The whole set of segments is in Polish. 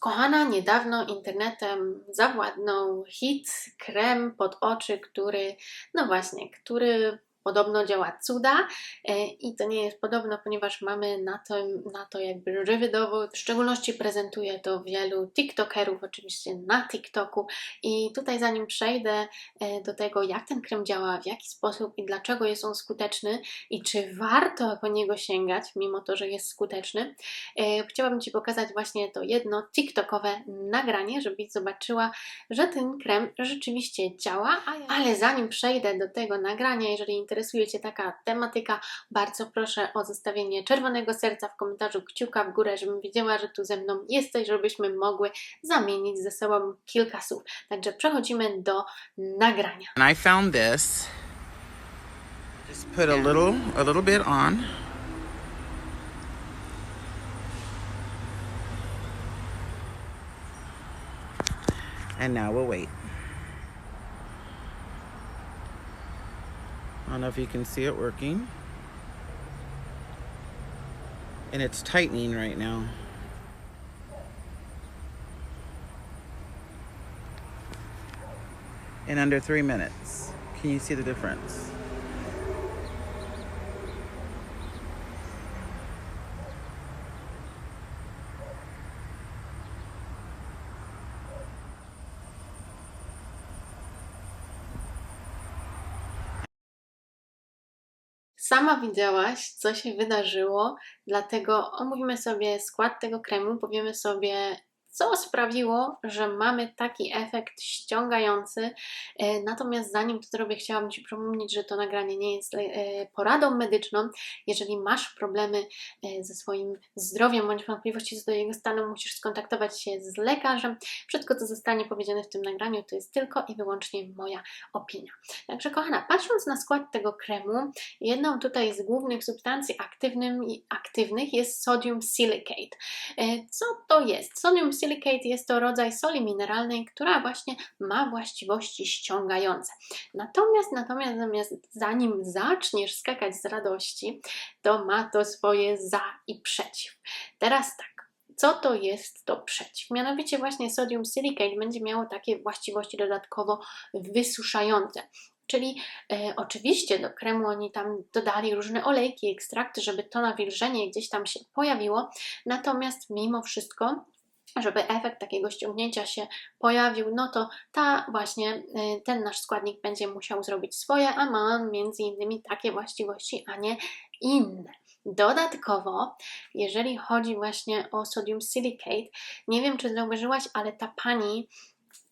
Kochana, niedawno internetem zawładnął hit krem pod oczy, który, no właśnie, który podobno działa cuda e, i to nie jest podobno, ponieważ mamy na to, na to jakby żywy dowód. W szczególności prezentuje to wielu TikTokerów, oczywiście na TikToku. I tutaj zanim przejdę e, do tego, jak ten krem działa, w jaki sposób i dlaczego jest on skuteczny i czy warto po niego sięgać, mimo to, że jest skuteczny, e, chciałabym Ci pokazać właśnie to jedno TikTokowe nagranie, żebyś zobaczyła, że ten krem rzeczywiście działa. Ale zanim przejdę do tego nagrania, jeżeli interesuje Cię taka tematyka, bardzo proszę o zostawienie czerwonego serca w komentarzu, kciuka w górę, żebym wiedziała, że tu ze mną jesteś, żebyśmy mogły zamienić ze sobą kilka słów. Także przechodzimy do nagrania. And I found this. Just put a little, a little bit on. And now we'll wait. I don't know if you can see it working. And it's tightening right now. in under three minutes. Can you see the difference? Sama widziałaś, co się wydarzyło, dlatego omówimy sobie skład tego kremu, powiemy sobie, co sprawiło, że mamy taki efekt ściągający. E, natomiast zanim to zrobię, chciałabym Ci przypomnieć, że to nagranie nie jest e, poradą medyczną. Jeżeli masz problemy e, ze swoim zdrowiem bądź wątpliwości co do jego stanu, musisz skontaktować się z lekarzem. Wszystko, co zostanie powiedziane w tym nagraniu, to jest tylko i wyłącznie moja opinia. Także kochana, patrząc na skład tego kremu, jedną tutaj z głównych substancji aktywnych jest sodium silicate. Co to jest? Sodium silicate jest to rodzaj soli mineralnej, która właśnie ma właściwości ściągające. Natomiast, natomiast, natomiast zanim zaczniesz skakać z radości, to ma to swoje za i przeciw. Teraz tak. Co to jest to przeciw? Mianowicie właśnie sodium silicate będzie miało takie właściwości dodatkowo wysuszające. Czyli e, oczywiście do kremu oni tam dodali różne olejki, ekstrakty, żeby to nawilżenie gdzieś tam się pojawiło. Natomiast mimo wszystko żeby efekt takiego ściągnięcia się pojawił, no to ta właśnie, y, ten nasz składnik będzie musiał zrobić swoje, a ma między innymi takie właściwości, a nie inne. Dodatkowo, jeżeli chodzi właśnie o sodium silicate, nie wiem czy zauważyłaś, ale ta pani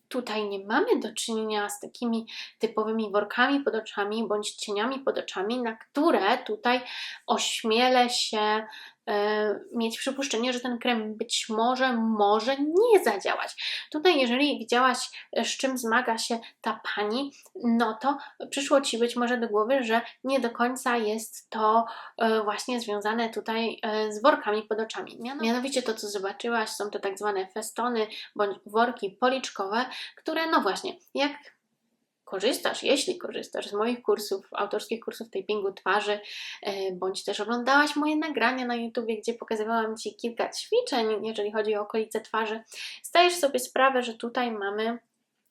tutaj nie mamy do czynienia z takimi typowymi workami pod oczami bądź cieniami pod oczami, na które tutaj ośmielę się mieć przypuszczenie, że ten krem być może może nie zadziałać. Tutaj, jeżeli widziałaś, e, z czym zmaga się ta pani, no to przyszło Ci być może do głowy, że nie do końca jest to e, właśnie związane tutaj z workami pod oczami. Mianowicie to, co zobaczyłaś, są to tak zwane festony bądź worki policzkowe, które no właśnie, jak korzystasz, jeśli korzystasz z moich kursów, autorskich kursów tapingu twarzy, e, bądź też oglądałaś moje nagrania na YouTubie, gdzie pokazywałam Ci kilka ćwiczeń, jeżeli chodzi o okolice twarzy, zdajesz sobie sprawę, że tutaj mamy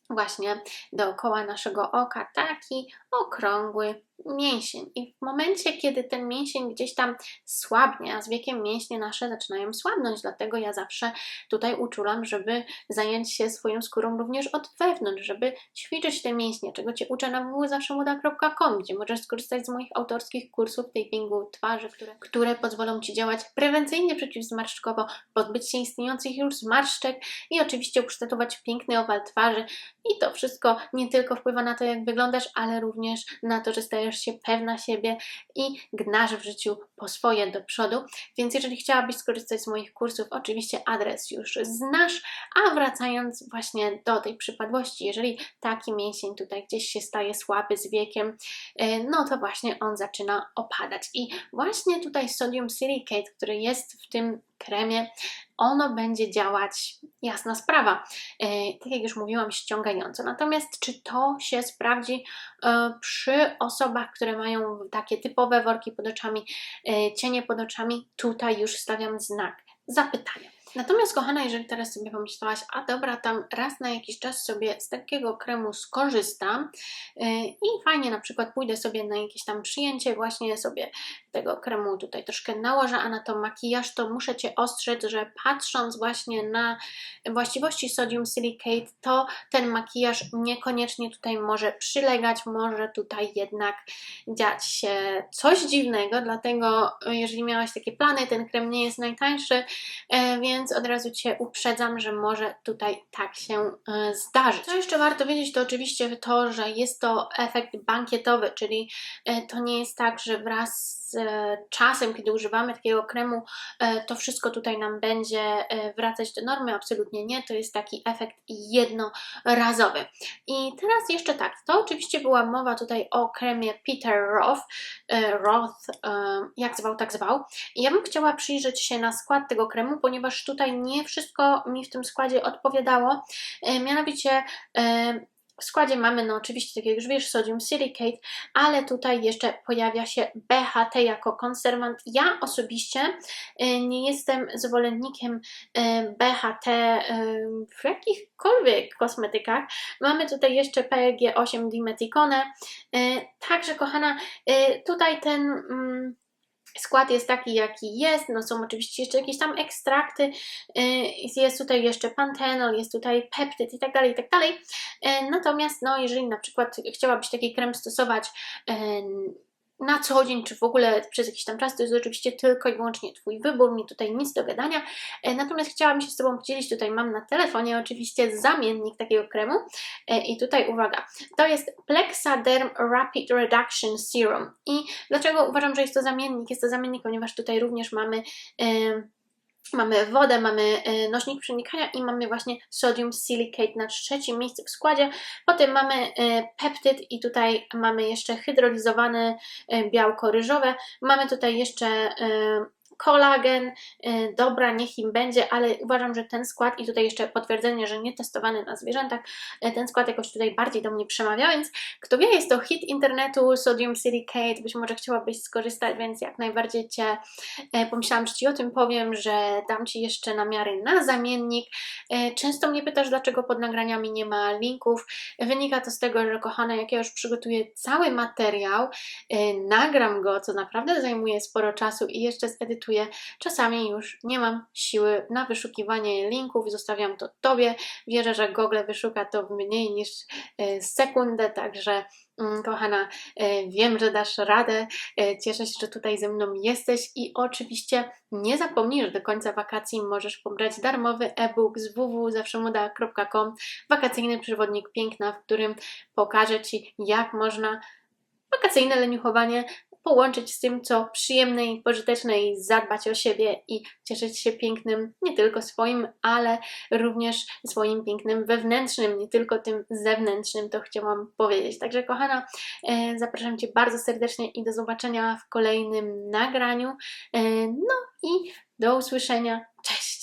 właśnie dookoła naszego oka taki okrągły mięsień. I w momencie, kiedy ten mięsień gdzieś tam słabnie, a z wiekiem mięśnie nasze zaczynają słabnąć, dlatego ja zawsze tutaj uczulam, żeby zająć się swoją skórą również od wewnątrz, żeby ćwiczyć te mięśnie, czego Cię uczę na www.zawszemuda.com, gdzie możesz skorzystać z moich autorskich kursów tapingu twarzy, które, które pozwolą Ci działać prewencyjnie przeciwzmarszczkowo, pozbyć się istniejących już zmarszczek i oczywiście ukształtować piękny owal twarzy i to wszystko nie tylko wpływa na to, jak wyglądasz, ale również na to, że stajesz się pewna siebie i gnasz w życiu po swoje do przodu. Więc jeżeli chciałabyś skorzystać z moich kursów, oczywiście adres już znasz, a wracając właśnie do tej przypadłości, jeżeli taki mięsień tutaj gdzieś się staje słaby z wiekiem, e, no to właśnie on zaczyna opadać. I właśnie tutaj sodium silicate, który jest w tym kremie, ono będzie działać, jasna sprawa, e, tak jak już mówiłam, ściągająco. Natomiast czy to się sprawdzi e, przy osobach, które mają takie typowe worki pod oczami, e, cienie pod oczami? Tutaj już stawiam znak zapytania. Natomiast kochana, jeżeli teraz sobie pomyślałaś, a dobra, tam raz na jakiś czas sobie z takiego kremu skorzystam yy, i fajnie na przykład pójdę sobie na jakieś tam przyjęcie, właśnie sobie tego kremu tutaj troszkę nałożę, a na to makijaż, to muszę Cię ostrzec, że patrząc właśnie na właściwości sodium silicate, to ten makijaż niekoniecznie tutaj może przylegać, może tutaj jednak dziać się coś dziwnego, dlatego jeżeli miałaś takie plany, ten krem nie jest najtańszy, e, więc od razu Cię uprzedzam, że może tutaj tak się e, zdarzyć. Co jeszcze warto wiedzieć, to oczywiście to, że jest to efekt bankietowy, czyli e, to nie jest tak, że wraz z czasem, kiedy używamy takiego kremu, e, to wszystko tutaj nam będzie e, wracać do normy. Absolutnie nie, to jest taki efekt jednorazowy. I teraz jeszcze tak, to oczywiście była mowa tutaj o kremie Peter Roth, e, Roth jak zwał, tak zwał. I ja bym chciała przyjrzeć się na skład tego kremu, ponieważ tutaj nie wszystko mi w tym składzie odpowiadało. Mianowicie w składzie mamy, no oczywiście, tak jak już wiesz, sodium silicate, ale tutaj jeszcze pojawia się BHT jako konserwant. Ja osobiście e, nie jestem zwolennikiem e, BHT e, w jakichkolwiek kosmetykach. Mamy tutaj jeszcze PG8 dimeticone. E, Także, kochana, tutaj ten. Skład jest taki, jaki jest. No są oczywiście jeszcze jakieś tam ekstrakty. y, Jest tutaj jeszcze pantenol, jest tutaj peptyd i tak dalej, i tak dalej. Y, Natomiast, no, jeżeli na przykład chciałabyś taki krem stosować y, na co dzień, czy w ogóle przez jakiś tam czas, to jest oczywiście tylko i wyłącznie Twój wybór, mi tutaj nic do gadania. E, Natomiast chciałabym się z Tobą podzielić, tutaj mam na telefonie oczywiście zamiennik takiego kremu E, i tutaj uwaga, to jest Plexaderm Rapid Reduction Serum i dlaczego uważam, że jest to zamiennik? Jest to zamiennik, ponieważ tutaj również mamy em, Mamy wodę, mamy e, nośnik przenikania i mamy właśnie sodium silicate na trzecim miejscu w składzie. Potem mamy e, peptyd i tutaj mamy jeszcze hydrolizowane e, białko ryżowe. Mamy tutaj jeszcze kolagen. E, Dobra, niech im będzie, ale uważam, że ten skład i tutaj jeszcze potwierdzenie, że nie testowany na zwierzętach, e, ten skład jakoś tutaj bardziej do mnie przemawia, więc kto wie, jest to hit internetu, sodium silicate, być może chciałabyś skorzystać, więc jak najbardziej Cię e, pomyślałam, że Ci o tym powiem, że dam Ci jeszcze namiary na zamiennik. Często mnie pytasz, dlaczego pod nagraniami nie ma linków. Wynika to z tego, że kochana, jak ja już przygotuję cały materiał, nagram go, co naprawdę zajmuje sporo czasu i jeszcze zedytuję, czasami już nie mam siły na wyszukiwanie linków, zostawiam to Tobie. Wierzę, że Google wyszuka to w mniej niż e, sekundę, także mm, kochana, e, wiem, że dasz radę. E, Cieszę się, że tutaj ze mną jesteś i oczywiście nie zapomnij, że do końca wakacji możesz pobrać darmowy e-book z www.zawszemuda.com wakacyjny przewodnik piękna, w którym pokażę Ci, jak można wakacyjne leniuchowanie połączyć z tym, co przyjemne i pożyteczne i zadbać o siebie i cieszyć się pięknym nie tylko swoim, ale również swoim pięknym wewnętrznym, nie tylko tym zewnętrznym, to chciałam powiedzieć. Także kochana, e, zapraszam Cię bardzo serdecznie i do zobaczenia w kolejnym nagraniu. E, no i do usłyszenia. Cześć!